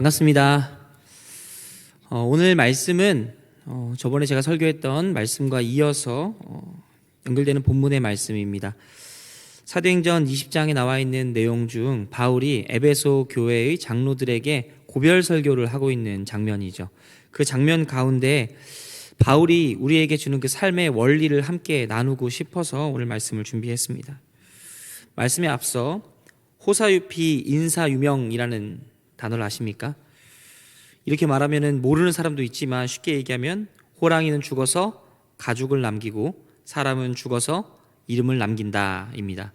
반갑습니다. 어, 오늘 말씀은 어, 저번에 제가 설교했던 말씀과 이어서 어, 연결되는 본문의 말씀입니다. 사도행전 20장에 나와 있는 내용 중 바울이 에베소 교회의 장로들에게 고별 설교를 하고 있는 장면이죠. 그 장면 가운데 바울이 우리에게 주는 그 삶의 원리를 함께 나누고 싶어서 오늘 말씀을 준비했습니다. 말씀에 앞서 호사유피 인사유명이라는 단어를 아십니까? 이렇게 말하면은 모르는 사람도 있지만 쉽게 얘기하면 호랑이는 죽어서 가죽을 남기고 사람은 죽어서 이름을 남긴다입니다.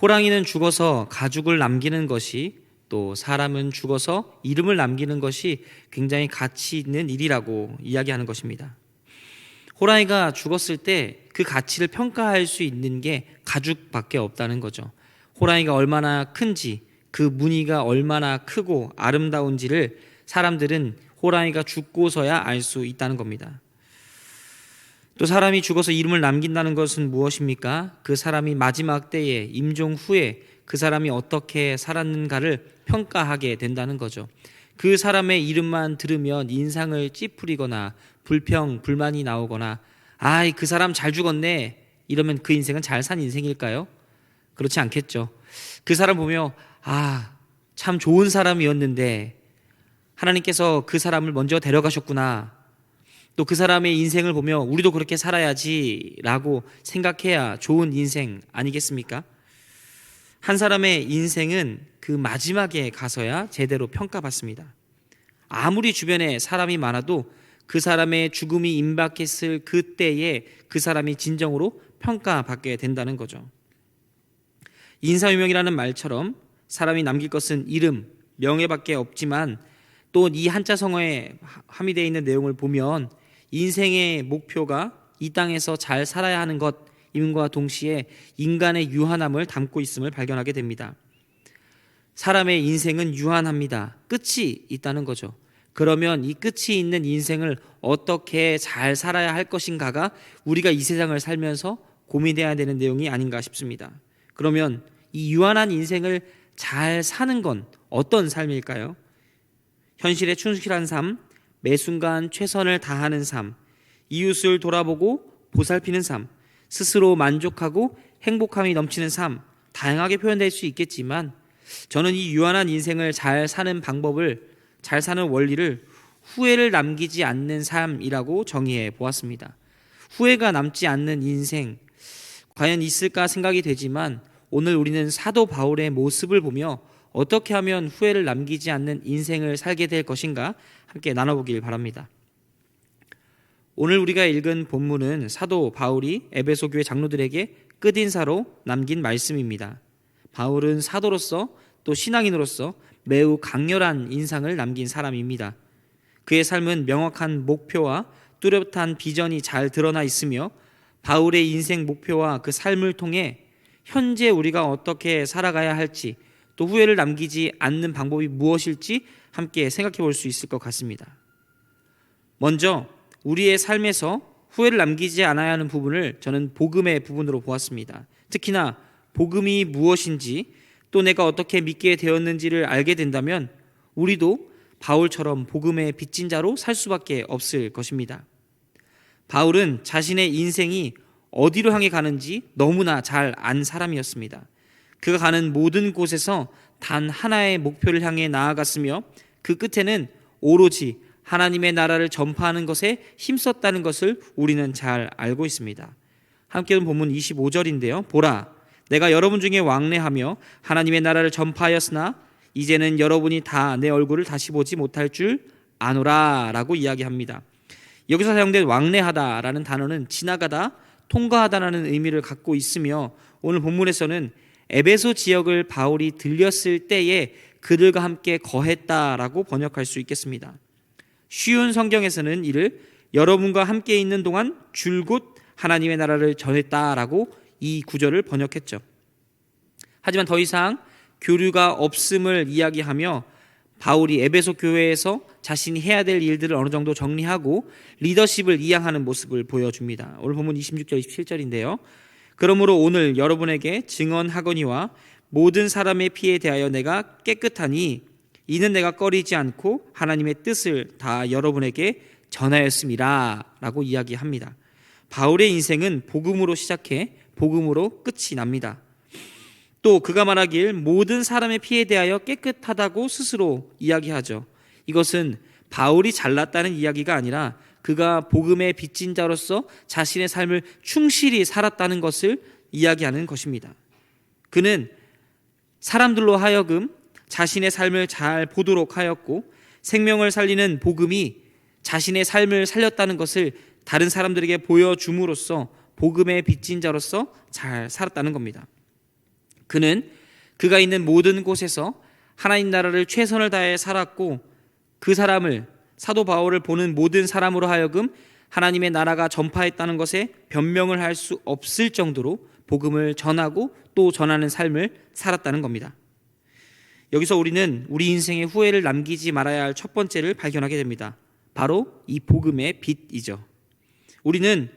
호랑이는 죽어서 가죽을 남기는 것이 또 사람은 죽어서 이름을 남기는 것이 굉장히 가치 있는 일이라고 이야기하는 것입니다. 호랑이가 죽었을 때 그 가치를 평가할 수 있는 게 가죽밖에 없다는 거죠. 호랑이가 얼마나 큰지, 그 무늬가 얼마나 크고 아름다운지를 사람들은 호랑이가 죽고서야 알 수 있다는 겁니다. 또 사람이 죽어서 이름을 남긴다는 것은 무엇입니까? 그 사람이 마지막 때에 임종 후에 그 사람이 어떻게 살았는가를 평가하게 된다는 거죠. 그 사람의 이름만 들으면 인상을 찌푸리거나 불평, 불만이 나오거나 아이, 그 사람 잘 죽었네. 이러면 그 인생은 잘 산 인생일까요? 그렇지 않겠죠. 그 사람 보며 아, 참 좋은 사람이었는데 하나님께서 그 사람을 먼저 데려가셨구나. 또 그 사람의 인생을 보며 우리도 그렇게 살아야지라고 생각해야 좋은 인생 아니겠습니까? 한 사람의 인생은 그 마지막에 가서야 제대로 평가받습니다. 아무리 주변에 사람이 많아도 그 사람의 죽음이 임박했을 그때에 그 사람이 진정으로 평가받게 된다는 거죠. 인사유명이라는 말처럼 사람이 남길 것은 이름, 명예밖에 없지만 또 이 한자 성어에 함의되어 있는 내용을 보면 인생의 목표가 이 땅에서 잘 살아야 하는 것임과 동시에 인간의 유한함을 담고 있음을 발견하게 됩니다. 사람의 인생은 유한합니다. 끝이 있다는 거죠. 그러면 이 끝이 있는 인생을 어떻게 잘 살아야 할 것인가가 우리가 이 세상을 살면서 고민해야 되는 내용이 아닌가 싶습니다. 그러면 이 유한한 인생을 잘 사는 건 어떤 삶일까요? 현실에 충실한 삶, 매 순간 최선을 다하는 삶, 이웃을 돌아보고 보살피는 삶, 스스로 만족하고 행복함이 넘치는 삶, 다양하게 표현될 수 있겠지만 저는 이 유한한 인생을 잘 사는 방법을 잘 사는 원리를 후회를 남기지 않는 삶이라고 정의해 보았습니다. 후회가 남지 않는 인생 과연 있을까 생각이 되지만 오늘 우리는 사도 바울의 모습을 보며 어떻게 하면 후회를 남기지 않는 인생을 살게 될 것인가 함께 나눠보길 바랍니다. 오늘 우리가 읽은 본문은 사도 바울이 에베소 교회 장로들에게 끝인사로 남긴 말씀입니다. 바울은 사도로서 또 신앙인으로서 매우 강렬한 인상을 남긴 사람입니다. 그의 삶은 명확한 목표와 뚜렷한 비전이 잘 드러나 있으며 바울의 인생 목표와 그 삶을 통해 현재 우리가 어떻게 살아가야 할지 또 후회를 남기지 않는 방법이 무엇일지 함께 생각해 볼 수 있을 것 같습니다. 먼저 우리의 삶에서 후회를 남기지 않아야 하는 부분을 저는 복음의 부분으로 보았습니다. 특히나 복음이 무엇인지 또 내가 어떻게 믿게 되었는지를 알게 된다면 우리도 바울처럼 복음의 빚진 자로 살 수밖에 없을 것입니다. 바울은 자신의 인생이 어디로 향해 가는지 너무나 잘 안 사람이었습니다. 그가 가는 모든 곳에서 단 하나의 목표를 향해 나아갔으며 그 끝에는 오로지 하나님의 나라를 전파하는 것에 힘썼다는 것을 우리는 잘 알고 있습니다. 함께 본문 25절인데요. 보라, 내가 여러분 중에 왕래하며 하나님의 나라를 전파하였으나 이제는 여러분이 다 내 얼굴을 다시 보지 못할 줄 아노라 라고 이야기합니다. 여기서 사용된 왕래하다라는 단어는 지나가다, 통과하다라는 의미를 갖고 있으며 오늘 본문에서는 에베소 지역을 바울이 들렸을 때에 그들과 함께 거했다라고 번역할 수 있겠습니다. 쉬운 성경에서는 이를 여러분과 함께 있는 동안 줄곧 하나님의 나라를 전했다라고 이 구절을 번역했죠. 하지만 더 이상 교류가 없음을 이야기하며 바울이 에베소 교회에서 자신이 해야 될 일들을 어느 정도 정리하고 리더십을 이양하는 모습을 보여줍니다. 오늘 본문 26절 27절인데요. 그러므로 오늘 여러분에게 증언하거니와 모든 사람의 피에 대하여 내가 깨끗하니 이는 내가 꺼리지 않고 하나님의 뜻을 다 여러분에게 전하였습니다 라고 이야기합니다. 바울의 인생은 복음으로 시작해 복음으로 끝이 납니다. 또 그가 말하길 모든 사람의 피에 대하여 깨끗하다고 스스로 이야기하죠. 이것은 바울이 잘났다는 이야기가 아니라 그가 복음의 빚진 자로서 자신의 삶을 충실히 살았다는 것을 이야기하는 것입니다. 그는 사람들로 하여금 자신의 삶을 잘 보도록 하였고 생명을 살리는 복음이 자신의 삶을 살렸다는 것을 다른 사람들에게 보여줌으로써 복음의 빚진 자로서 잘 살았다는 겁니다. 그는 그가 있는 모든 곳에서 하나님 나라를 최선을 다해 살았고 그 사람을 사도 바울을 보는 모든 사람으로 하여금 하나님의 나라가 전파했다는 것에 변명을 할 수 없을 정도로 복음을 전하고 또 전하는 삶을 살았다는 겁니다. 여기서 우리는 우리 인생의 후회를 남기지 말아야 할 첫 번째를 발견하게 됩니다. 바로 이 복음의 빛이죠. 우리는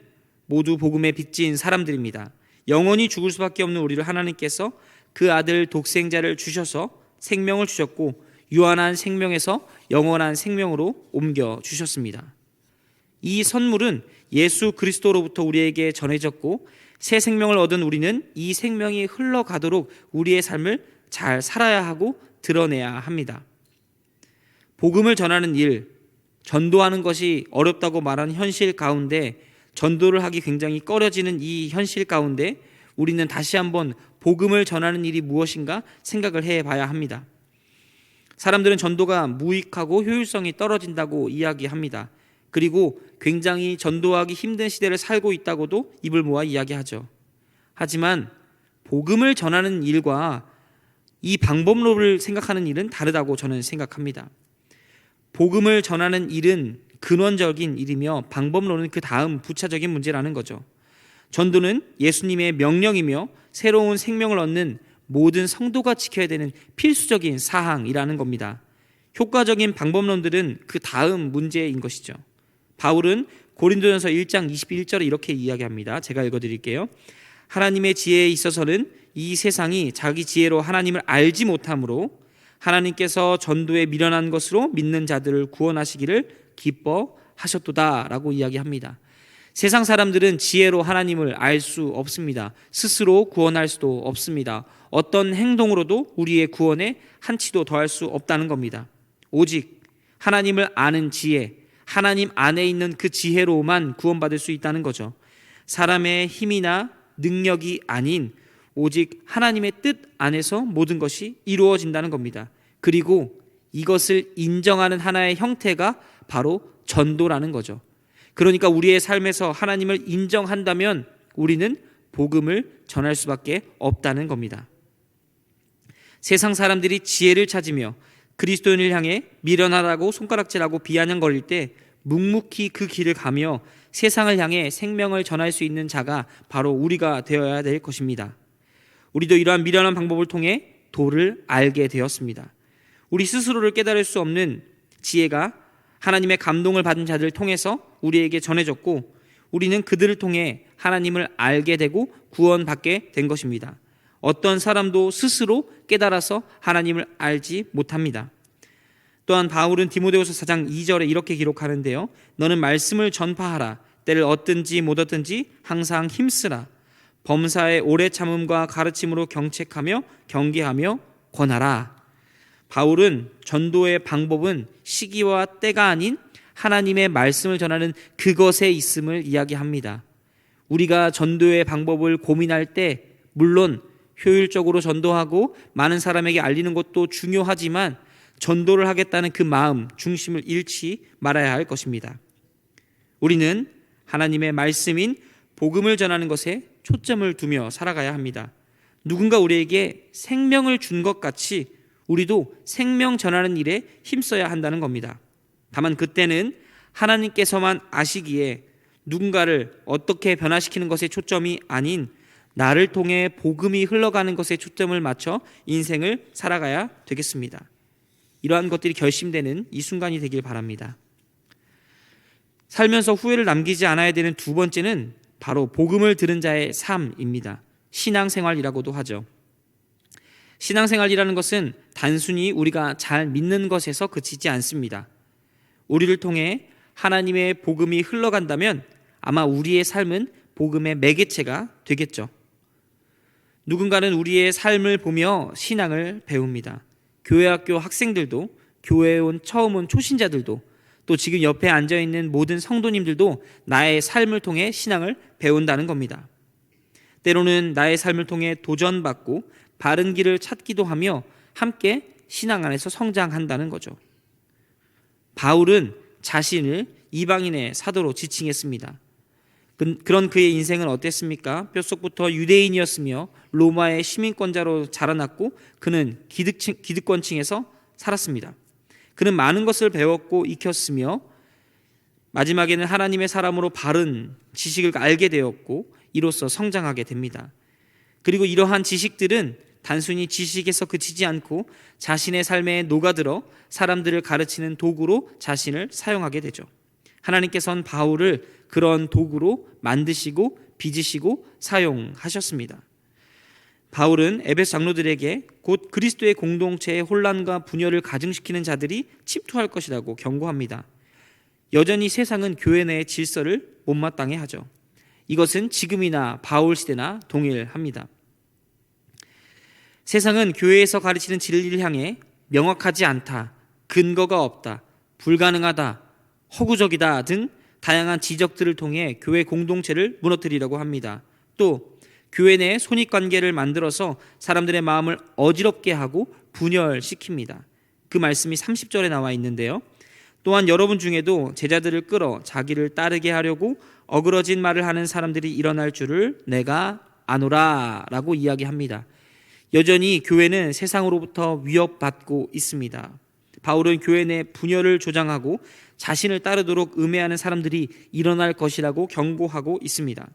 모두 복음의 빚진 사람들입니다. 영원히 죽을 수밖에 없는 우리를 하나님께서 그 아들 독생자를 주셔서 생명을 주셨고 유한한 생명에서 영원한 생명으로 옮겨 주셨습니다. 이 선물은 예수 그리스도로부터 우리에게 전해졌고 새 생명을 얻은 우리는 이 생명이 흘러가도록 우리의 삶을 잘 살아야 하고 드러내야 합니다. 복음을 전하는 일, 전도하는 것이 어렵다고 말하는 현실 가운데 전도를 하기 굉장히 꺼려지는 이 현실 가운데 우리는 다시 한번 복음을 전하는 일이 무엇인가 생각을 해 봐야 합니다. 사람들은 전도가 무익하고 효율성이 떨어진다고 이야기합니다. 그리고 굉장히 전도하기 힘든 시대를 살고 있다고도 입을 모아 이야기하죠. 하지만 복음을 전하는 일과 이 방법론을 생각하는 일은 다르다고 저는 생각합니다. 복음을 전하는 일은 근원적인 일이며 방법론은 그 다음 부차적인 문제라는 거죠. 전도는 예수님의 명령이며 새로운 생명을 얻는 모든 성도가 지켜야 되는 필수적인 사항이라는 겁니다. 효과적인 방법론들은 그 다음 문제인 것이죠. 바울은 고린도전서 1장 21절에 이렇게 이야기합니다. 제가 읽어 드릴게요. 하나님의 지혜에 있어서는 이 세상이 자기 지혜로 하나님을 알지 못하므로 하나님께서 전도에 미련한 것으로 믿는 자들을 구원하시기를 기뻐하셨도다라고 이야기합니다. 세상 사람들은 지혜로 하나님을 알 수 없습니다. 스스로 구원할 수도 없습니다. 어떤 행동으로도 우리의 구원에 한치도 더할 수 없다는 겁니다. 오직 하나님을 아는 지혜, 하나님 안에 있는 그 지혜로만 구원받을 수 있다는 거죠. 사람의 힘이나 능력이 아닌 오직 하나님의 뜻 안에서 모든 것이 이루어진다는 겁니다. 그리고 이것을 인정하는 하나의 형태가 바로 전도라는 거죠. 그러니까 우리의 삶에서 하나님을 인정한다면 우리는 복음을 전할 수밖에 없다는 겁니다. 세상 사람들이 지혜를 찾으며 그리스도인을 향해 미련하다고 손가락질하고 비아냥거릴 때 묵묵히 그 길을 가며 세상을 향해 생명을 전할 수 있는 자가 바로 우리가 되어야 될 것입니다. 우리도 이러한 미련한 방법을 통해 도를 알게 되었습니다. 우리 스스로를 깨달을 수 없는 지혜가 하나님의 감동을 받은 자들을 통해서 우리에게 전해졌고 우리는 그들을 통해 하나님을 알게 되고 구원받게 된 것입니다. 어떤 사람도 스스로 깨달아서 하나님을 알지 못합니다. 또한 바울은 디모데후서 4장 2절에 이렇게 기록하는데요. 너는 말씀을 전파하라. 때를 얻든지 못 얻든지 항상 힘쓰라. 범사의 오래 참음과 가르침으로 경책하며 경계하며 권하라. 바울은 전도의 방법은 시기와 때가 아닌 하나님의 말씀을 전하는 그것에 있음을 이야기합니다. 우리가 전도의 방법을 고민할 때 물론 효율적으로 전도하고 많은 사람에게 알리는 것도 중요하지만 전도를 하겠다는 그 마음 중심을 잃지 말아야 할 것입니다. 우리는 하나님의 말씀인 복음을 전하는 것에 초점을 두며 살아가야 합니다. 누군가 우리에게 생명을 준 것 같이 우리도 생명 전하는 일에 힘써야 한다는 겁니다. 다만 그때는 하나님께서만 아시기에 누군가를 어떻게 변화시키는 것에 초점이 아닌 나를 통해 복음이 흘러가는 것에 초점을 맞춰 인생을 살아가야 되겠습니다. 이러한 것들이 결심되는 이 순간이 되길 바랍니다. 살면서 후회를 남기지 않아야 되는 두 번째는 바로 복음을 들은 자의 삶입니다. 신앙생활이라고도 하죠. 신앙생활이라는 것은 단순히 우리가 잘 믿는 것에서 그치지 않습니다. 우리를 통해 하나님의 복음이 흘러간다면 아마 우리의 삶은 복음의 매개체가 되겠죠. 누군가는 우리의 삶을 보며 신앙을 배웁니다. 교회 학교 학생들도 교회에 온 처음 온 초신자들도 또 지금 옆에 앉아 있는 모든 성도님들도 나의 삶을 통해 신앙을 배운다는 겁니다. 때로는 나의 삶을 통해 도전받고 바른 길을 찾기도 하며 함께 신앙 안에서 성장한다는 거죠. 바울은 자신을 이방인의 사도로 지칭했습니다. 그- 그런 그의 인생은 어땠습니까? 뼛속부터 유대인이었으며 로마의 시민권자로 자라났고 그는 기득층, 기득권층에서 살았습니다. 그는 많은 것을 배웠고 익혔으며 마지막에는 하나님의 사람으로 바른 지식을 알게 되었고 이로써 성장하게 됩니다. 그리고 이러한 지식들은 단순히 지식에서 그치지 않고 자신의 삶에 녹아들어 사람들을 가르치는 도구로 자신을 사용하게 되죠. 하나님께서는 바울을 그런 도구로 만드시고 빚으시고 사용하셨습니다. 바울은 에베소 장로들에게 곧 그리스도의 공동체의 혼란과 분열을 가증시키는 자들이 침투할 것이라고 경고합니다. 여전히 세상은 교회 내의 질서를 못마땅해 하죠. 이것은 지금이나 바울 시대나 동일합니다. 세상은 교회에서 가르치는 진리를 향해 명확하지 않다, 근거가 없다, 불가능하다, 허구적이다 등 다양한 지적들을 통해 교회 공동체를 무너뜨리려고 합니다. 또 교회 내 손익 관계를 만들어서 사람들의 마음을 어지럽게 하고 분열시킵니다. 그 말씀이 30절에 나와 있는데요. 또한 여러분 중에도 제자들을 끌어 자기를 따르게 하려고 어그러진 말을 하는 사람들이 일어날 줄을 내가 아노라라고 이야기합니다. 여전히 교회는 세상으로부터 위협받고 있습니다. 바울은 교회 내 분열을 조장하고 자신을 따르도록 음해하는 사람들이 일어날 것이라고 경고하고 있습니다.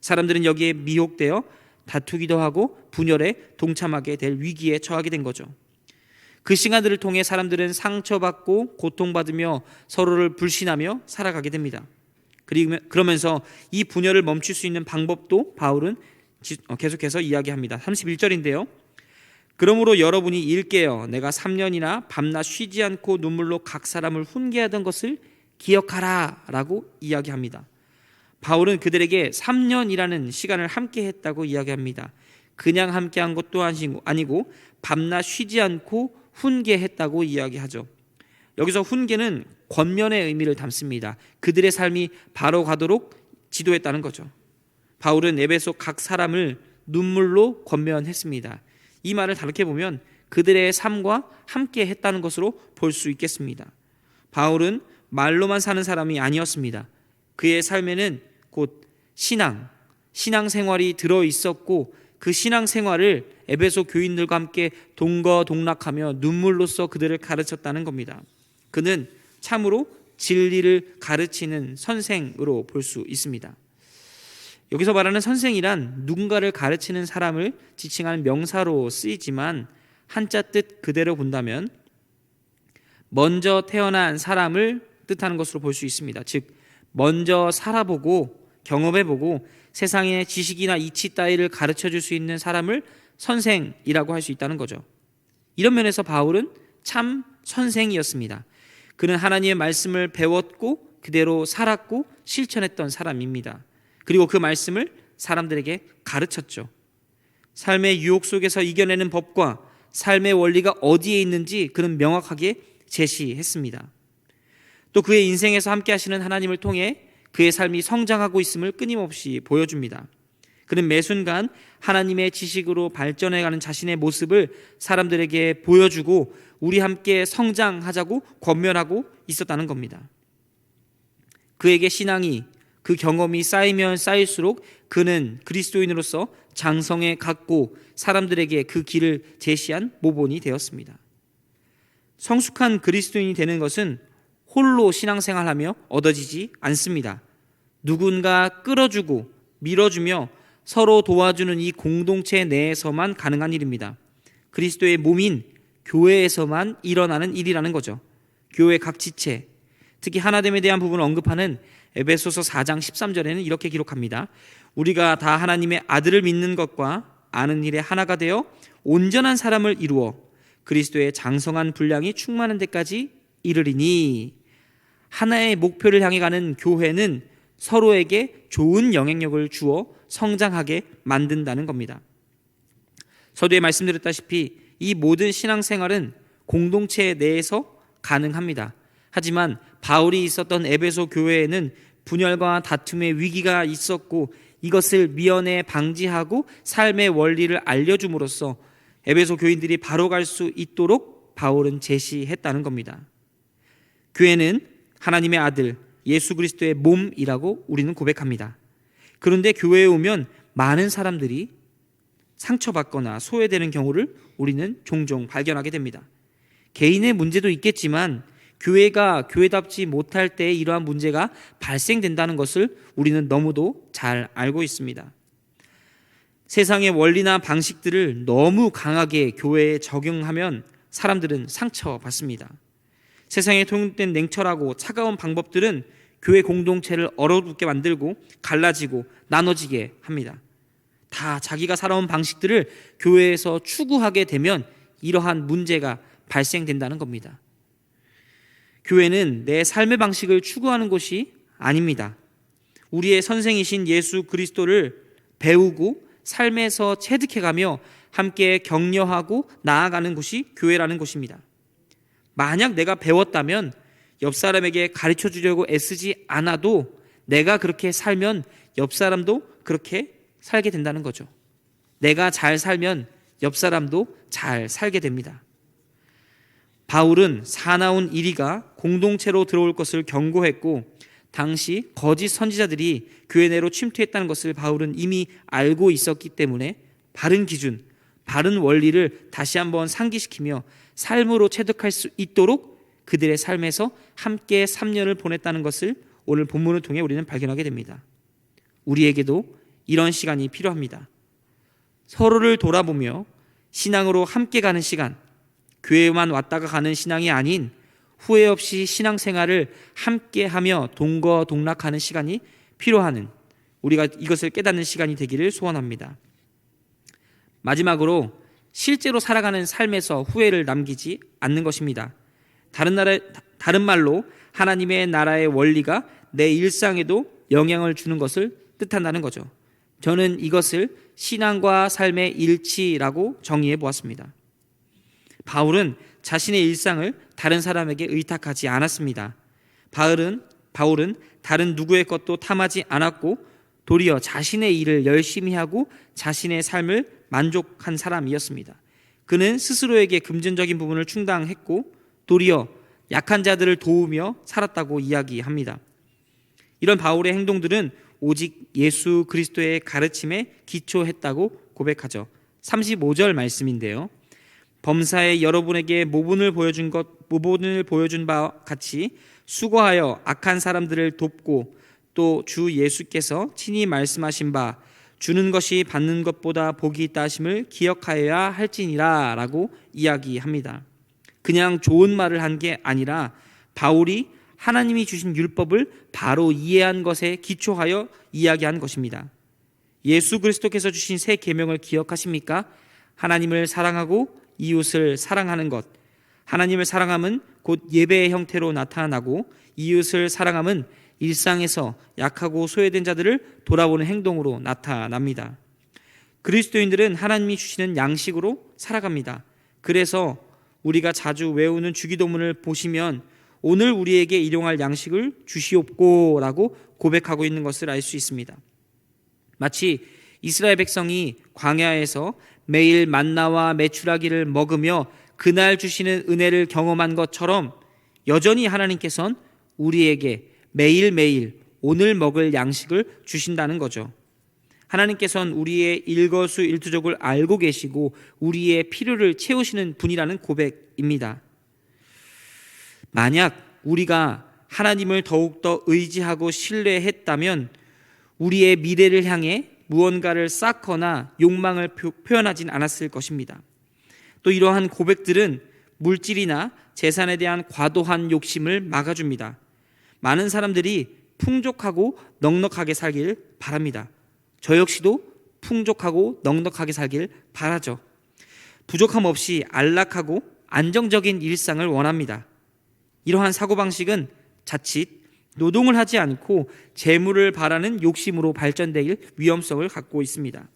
사람들은 여기에 미혹되어 다투기도 하고 분열에 동참하게 될 위기에 처하게 된 거죠. 그 시간들을 통해 사람들은 상처받고 고통받으며 서로를 불신하며 살아가게 됩니다. 그러면서 이 분열을 멈출 수 있는 방법도 바울은 어, 계속해서 이야기합니다. 31절인데요. 그러므로 여러분이 일깨어 내가 3년이나 밤낮 쉬지 않고 눈물로 각 사람을 훈계하던 것을 기억하라라고 이야기합니다. 바울은 그들에게 3년이라는 시간을 함께 했다고 이야기합니다. 그냥 함께 한 것도 아니고 밤낮 쉬지 않고 훈계했다고 이야기하죠. 여기서 훈계는 권면의 의미를 담습니다. 그들의 삶이 바로 가도록 지도했다는 거죠. 바울은 에베소 각 사람을 눈물로 권면했습니다. 이 말을 다르게 보면 그들의 삶과 함께 했다는 것으로 볼 수 있겠습니다. 바울은 말로만 사는 사람이 아니었습니다. 그의 삶에는 곧 신앙, 신앙 생활이 들어 있었고 그 신앙 생활을 에베소 교인들과 함께 동거동락하며 눈물로써 그들을 가르쳤다는 겁니다. 그는 참으로 진리를 가르치는 선생으로 볼 수 있습니다. 여기서 말하는 선생이란 누군가를 가르치는 사람을 지칭하는 명사로 쓰이지만 한자 뜻 그대로 본다면 먼저 태어난 사람을 뜻하는 것으로 볼 수 있습니다. 즉 먼저 살아보고 경험해보고 세상의 지식이나 이치 따위를 가르쳐 줄 수 있는 사람을 선생이라고 할 수 있다는 거죠. 이런 면에서 바울은 참 선생이었습니다. 그는 하나님의 말씀을 배웠고 그대로 살았고 실천했던 사람입니다. 그리고 그 말씀을 사람들에게 가르쳤죠. 삶의 유혹 속에서 이겨내는 법과 삶의 원리가 어디에 있는지 그는 명확하게 제시했습니다. 또 그의 인생에서 함께 하시는 하나님을 통해 그의 삶이 성장하고 있음을 끊임없이 보여줍니다. 그는 매 순간 하나님의 지식으로 발전해가는 자신의 모습을 사람들에게 보여주고 우리 함께 성장하자고 권면하고 있었다는 겁니다. 그에게 신앙이 그 경험이 쌓이면 쌓일수록 그는 그리스도인으로서 장성에 갔고 사람들에게 그 길을 제시한 모본이 되었습니다. 성숙한 그리스도인이 되는 것은 홀로 신앙생활하며 얻어지지 않습니다. 누군가 끌어주고 밀어주며 서로 도와주는 이 공동체 내에서만 가능한 일입니다. 그리스도의 몸인 교회에서만 일어나는 일이라는 거죠. 교회 각 지체, 특히 하나됨에 대한 부분을 언급하는 에베소서 4장 13절에는 이렇게 기록합니다. 우리가 다 하나님의 아들을 믿는 것과 아는 일에 하나가 되어 온전한 사람을 이루어 그리스도의 장성한 분량이 충만한 데까지 이르리니 하나의 목표를 향해 가는 교회는 서로에게 좋은 영향력을 주어 성장하게 만든다는 겁니다. 서두에 말씀드렸다시피 이 모든 신앙생활은 공동체 내에서 가능합니다. 하지만 바울이 있었던 에베소 교회에는 분열과 다툼의 위기가 있었고 이것을 미연에 방지하고 삶의 원리를 알려줌으로써 에베소 교인들이 바로 갈 수 있도록 바울은 제시했다는 겁니다. 교회는 하나님의 아들 예수 그리스도의 몸이라고 우리는 고백합니다. 그런데 교회에 오면 많은 사람들이 상처받거나 소외되는 경우를 우리는 종종 발견하게 됩니다. 개인의 문제도 있겠지만 교회가 교회답지 못할 때 이러한 문제가 발생된다는 것을 우리는 너무도 잘 알고 있습니다. 세상의 원리나 방식들을 너무 강하게 교회에 적용하면 사람들은 상처받습니다. 세상에 통용된 냉철하고 차가운 방법들은 교회 공동체를 얼어붙게 만들고 갈라지고 나눠지게 합니다. 다 자기가 살아온 방식들을 교회에서 추구하게 되면 이러한 문제가 발생된다는 겁니다. 교회는 내 삶의 방식을 추구하는 곳이 아닙니다. 우리의 선생이신 예수 그리스도를 배우고 삶에서 체득해가며 함께 격려하고 나아가는 곳이 교회라는 곳입니다. 만약 내가 배웠다면 옆 사람에게 가르쳐 주려고 애쓰지 않아도 내가 그렇게 살면 옆 사람도 그렇게 살게 된다는 거죠. 내가 잘 살면 옆 사람도 잘 살게 됩니다. 바울은 사나운 이리가 공동체로 들어올 것을 경고했고 당시 거짓 선지자들이 교회 내로 침투했다는 것을 바울은 이미 알고 있었기 때문에 바른 기준, 바른 원리를 다시 한번 상기시키며 삶으로 체득할 수 있도록 그들의 삶에서 함께 3년을 보냈다는 것을 오늘 본문을 통해 우리는 발견하게 됩니다. 우리에게도 이런 시간이 필요합니다. 서로를 돌아보며 신앙으로 함께 가는 시간, 교회만 왔다가 가는 신앙이 아닌 후회 없이 신앙생활을 함께 하며 동거동락하는 시간이 필요하는 우리가 이것을 깨닫는 시간이 되기를 소원합니다. 마지막으로 실제로 살아가는 삶에서 후회를 남기지 않는 것입니다. 다른 나라 다른 말로 하나님의 나라의 원리가 내 일상에도 영향을 주는 것을 뜻한다는 거죠. 저는 이것을 신앙과 삶의 일치라고 정의해 보았습니다. 바울은 자신의 일상을 다른 사람에게 의탁하지 않았습니다. 바울은 바울은 다른 누구의 것도 탐하지 않았고 도리어 자신의 일을 열심히 하고 자신의 삶을 만족한 사람이었습니다. 그는 스스로에게 금전적인 부분을 충당했고 도리어 약한 자들을 도우며 살았다고 이야기합니다. 이런 바울의 행동들은 오직 예수 그리스도의 가르침에 기초했다고 고백하죠. 35절 말씀인데요. 범사에 여러분에게 모본을 보여준 것 모본을 보여준 바 같이 수고하여 악한 사람들을 돕고 또 주 예수께서 친히 말씀하신 바 주는 것이 받는 것보다 복이 있다 하심을 기억하여야 할지니라라고 이야기합니다. 그냥 좋은 말을 한 게 아니라 바울이 하나님이 주신 율법을 바로 이해한 것에 기초하여 이야기한 것입니다. 예수 그리스도께서 주신 새 계명을 기억하십니까? 하나님을 사랑하고 이웃을 사랑하는 것. 하나님을 사랑함은 곧 예배의 형태로 나타나고 이웃을 사랑함은 일상에서 약하고 소외된 자들을 돌아보는 행동으로 나타납니다. 그리스도인들은 하나님이 주시는 양식으로 살아갑니다. 그래서 우리가 자주 외우는 주기도문을 보시면 오늘 우리에게 일용할 양식을 주시옵고라고 고백하고 있는 것을 알 수 있습니다. 마치 이스라엘 백성이 광야에서 매일 만나와 메추라기를 먹으며 그날 주시는 은혜를 경험한 것처럼 여전히 하나님께서는 우리에게 매일매일 오늘 먹을 양식을 주신다는 거죠. 하나님께서는 우리의 일거수 일투족을 알고 계시고 우리의 필요를 채우시는 분이라는 고백입니다. 만약 우리가 하나님을 더욱더 의지하고 신뢰했다면 우리의 미래를 향해 무언가를 쌓거나 욕망을 표현하진 않았을 것입니다. 또 이러한 고백들은 물질이나 재산에 대한 과도한 욕심을 막아줍니다. 많은 사람들이 풍족하고 넉넉하게 살길 바랍니다. 저 역시도 풍족하고 넉넉하게 살길 바라죠. 부족함 없이 안락하고 안정적인 일상을 원합니다. 이러한 사고방식은 자칫 노동을 하지 않고 재물을 바라는 욕심으로 발전될 위험성을 갖고 있습니다.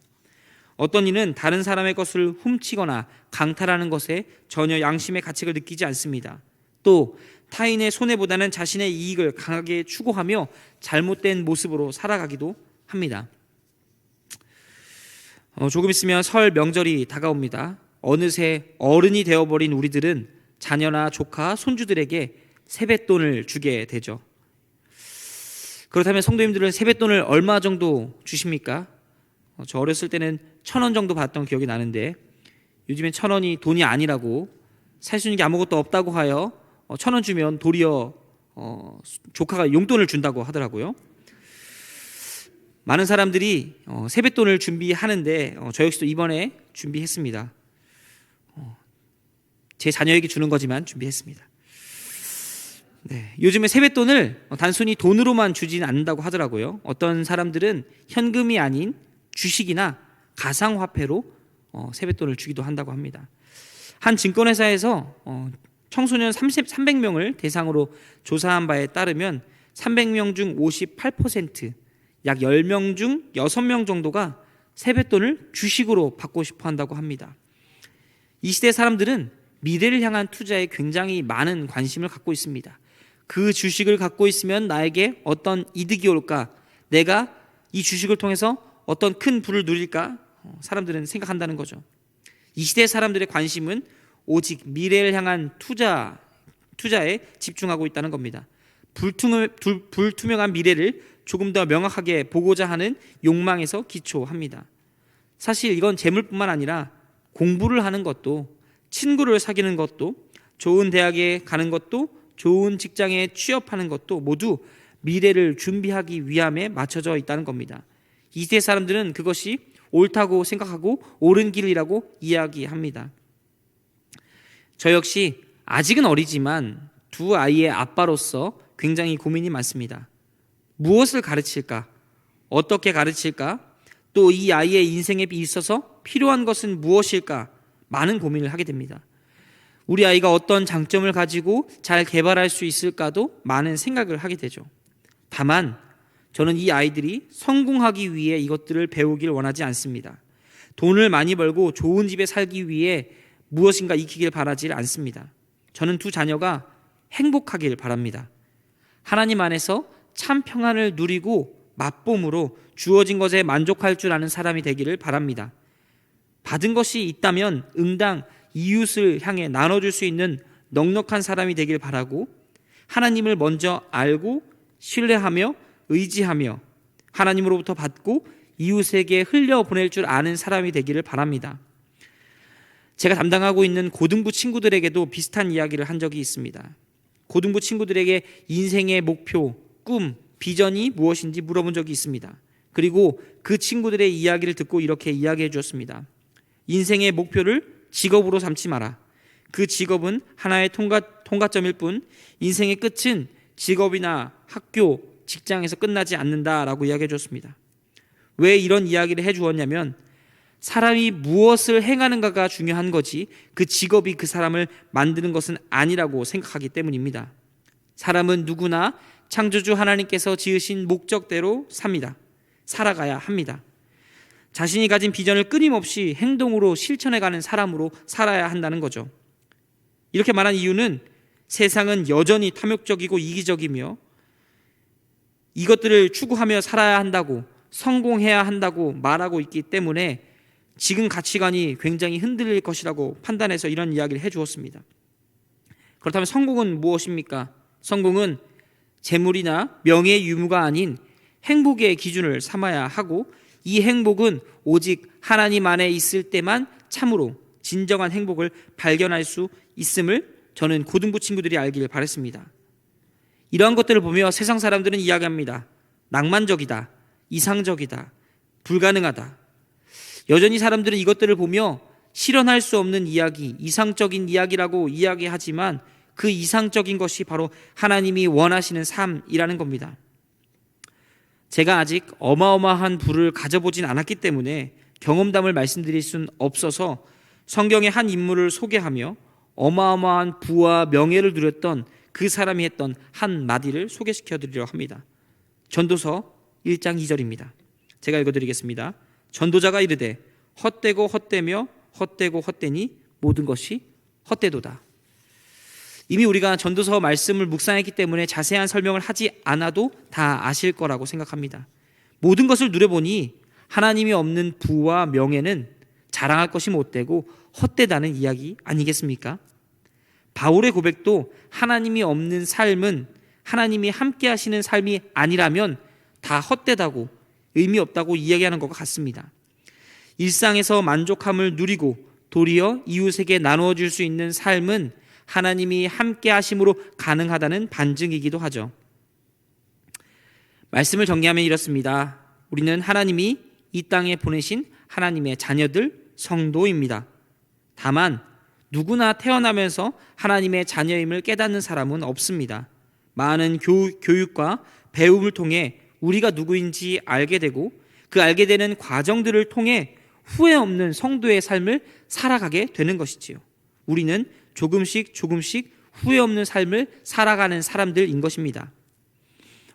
어떤 이는 다른 사람의 것을 훔치거나 강탈하는 것에 전혀 양심의 가책을 느끼지 않습니다. 또 타인의 손해보다는 자신의 이익을 강하게 추구하며 잘못된 모습으로 살아가기도 합니다. 어, 조금 있으면 설 명절이 다가옵니다. 어느새 어른이 되어버린 우리들은 자녀나 조카, 손주들에게 세뱃돈을 주게 되죠. 그렇다면 성도님들은 세뱃돈을 얼마 정도 주십니까? 어, 저 어렸을 때는 천 원 정도 받던 기억이 나는데 요즘엔 천 원이 돈이 아니라고 살 수 있는 게 아무것도 없다고 하여 어, 천원 주면 도리어 어, 조카가 용돈을 준다고 하더라고요. 많은 사람들이 어, 세뱃돈을 준비하는데 어, 저 역시도 이번에 준비했습니다. 어, 제 자녀에게 주는 거지만 준비했습니다. 네, 요즘에 세뱃돈을 단순히 돈으로만 주지는 않는다고 하더라고요. 어떤 사람들은 현금이 아닌 주식이나 가상화폐로 어, 세뱃돈을 주기도 한다고 합니다. 한 증권회사에서 어, 청소년 30, 300명을 대상으로 조사한 바에 따르면 300명 중 58%, 약 10명 중 6명 정도가 세뱃돈을 주식으로 받고 싶어 한다고 합니다. 이 시대 사람들은 미래를 향한 투자에 굉장히 많은 관심을 갖고 있습니다. 그 주식을 갖고 있으면 나에게 어떤 이득이 올까? 내가 이 주식을 통해서 어떤 큰 부를 누릴까? 어, 사람들은 생각한다는 거죠. 이 시대 사람들의 관심은 오직 미래를 향한 투자 투자에 집중하고 있다는 겁니다. 불투명, 불투명한 미래를 조금 더 명확하게 보고자 하는 욕망에서 기초합니다. 사실 이건 재물뿐만 아니라 공부를 하는 것도 친구를 사귀는 것도 좋은 대학에 가는 것도 좋은 직장에 취업하는 것도 모두 미래를 준비하기 위함에 맞춰져 있다는 겁니다. 이 세 사람들은 그것이 옳다고 생각하고 옳은 길이라고 이야기합니다. 저 역시 아직은 어리지만 두 아이의 아빠로서 굉장히 고민이 많습니다. 무엇을 가르칠까? 어떻게 가르칠까? 또 이 아이의 인생에 있어서 필요한 것은 무엇일까? 많은 고민을 하게 됩니다. 우리 아이가 어떤 장점을 가지고 잘 개발할 수 있을까도 많은 생각을 하게 되죠. 다만 저는 이 아이들이 성공하기 위해 이것들을 배우길 원하지 않습니다. 돈을 많이 벌고 좋은 집에 살기 위해 무엇인가 익히길 바라지 않습니다. 저는 두 자녀가 행복하길 바랍니다. 하나님 안에서 참 평안을 누리고 맛봄으로 주어진 것에 만족할 줄 아는 사람이 되기를 바랍니다. 받은 것이 있다면 응당 이웃을 향해 나눠줄 수 있는 넉넉한 사람이 되길 바라고 하나님을 먼저 알고 신뢰하며 의지하며 하나님으로부터 받고 이웃에게 흘려 보낼 줄 아는 사람이 되기를 바랍니다. 제가 담당하고 있는 고등부 친구들에게도 비슷한 이야기를 한 적이 있습니다. 고등부 친구들에게 인생의 목표, 꿈, 비전이 무엇인지 물어본 적이 있습니다. 그리고 그 친구들의 이야기를 듣고 이렇게 이야기해 주었습니다. 인생의 목표를 직업으로 삼지 마라. 그 직업은 하나의 통과, 통과점일 뿐 인생의 끝은 직업이나 학교, 직장에서 끝나지 않는다라고 이야기해 줬습니다. 왜 이런 이야기를 해 주었냐면 사람이 무엇을 행하는가가 중요한 거지 그 직업이 그 사람을 만드는 것은 아니라고 생각하기 때문입니다. 사람은 누구나 창조주 하나님께서 지으신 목적대로 삽니다. 살아가야 합니다. 자신이 가진 비전을 끊임없이 행동으로 실천해가는 사람으로 살아야 한다는 거죠. 이렇게 말한 이유는 세상은 여전히 탐욕적이고 이기적이며 이것들을 추구하며 살아야 한다고 성공해야 한다고 말하고 있기 때문에 지금 가치관이 굉장히 흔들릴 것이라고 판단해서 이런 이야기를 해 주었습니다. 그렇다면 성공은 무엇입니까? 성공은 재물이나 명예 유무가 아닌 행복의 기준을 삼아야 하고 이 행복은 오직 하나님 안에 있을 때만 참으로 진정한 행복을 발견할 수 있음을 저는 고등부 친구들이 알기를 바랬습니다. 이러한 것들을 보며 세상 사람들은 이야기합니다. 낭만적이다. 이상적이다. 불가능하다. 여전히 사람들은 이것들을 보며 실현할 수 없는 이야기, 이상적인 이야기라고 이야기하지만 그 이상적인 것이 바로 하나님이 원하시는 삶이라는 겁니다. 제가 아직 어마어마한 부를 가져보진 않았기 때문에 경험담을 말씀드릴 수는 없어서 성경의 한 인물을 소개하며 어마어마한 부와 명예를 누렸던 그 사람이 했던 한 마디를 소개시켜 드리려 합니다. 전도서 1장 2절입니다. 제가 읽어 드리겠습니다. 전도자가 이르되 헛되고 헛되며 헛되고 헛되니 모든 것이 헛되도다. 이미 우리가 전도서 말씀을 묵상했기 때문에 자세한 설명을 하지 않아도 다 아실 거라고 생각합니다. 모든 것을 누려보니 하나님이 없는 부와 명예는 자랑할 것이 못되고 헛되다는 이야기 아니겠습니까? 바울의 고백도 하나님이 없는 삶은 하나님이 함께 하시는 삶이 아니라면 다 헛되다고 의미 없다고 이야기하는 것과 같습니다. 일상에서 만족함을 누리고 도리어 이웃에게 나누어 줄 수 있는 삶은 하나님이 함께 하심으로 가능하다는 반증이기도 하죠. 말씀을 정리하면 이렇습니다. 우리는 하나님이 이 땅에 보내신 하나님의 자녀들 성도입니다. 다만 누구나 태어나면서 하나님의 자녀임을 깨닫는 사람은 없습니다. 많은 교, 교육과 배움을 통해 우리가 누구인지 알게 되고 그 알게 되는 과정들을 통해 후회 없는 성도의 삶을 살아가게 되는 것이지요. 우리는 조금씩 조금씩 후회 없는 삶을 살아가는 사람들인 것입니다.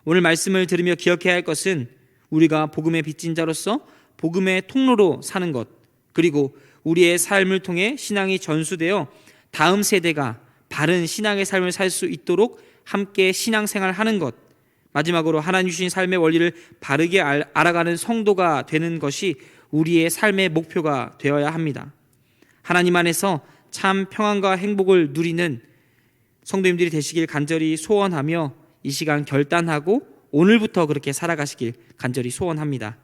오늘 말씀을 들으며 기억해야 할 것은 우리가 복음의 빚진 자로서 복음의 통로로 사는 것, 그리고 우리의 삶을 통해 신앙이 전수되어 다음 세대가 바른 신앙의 삶을 살 수 있도록 함께 신앙생활 하는 것, 마지막으로 하나님 주신 삶의 원리를 바르게 알- 알아가는 성도가 되는 것이 우리의 삶의 목표가 되어야 합니다. 하나님 안에서 참 평안과 행복을 누리는 성도님들이 되시길 간절히 소원하며 이 시간 결단하고 오늘부터 그렇게 살아가시길 간절히 소원합니다.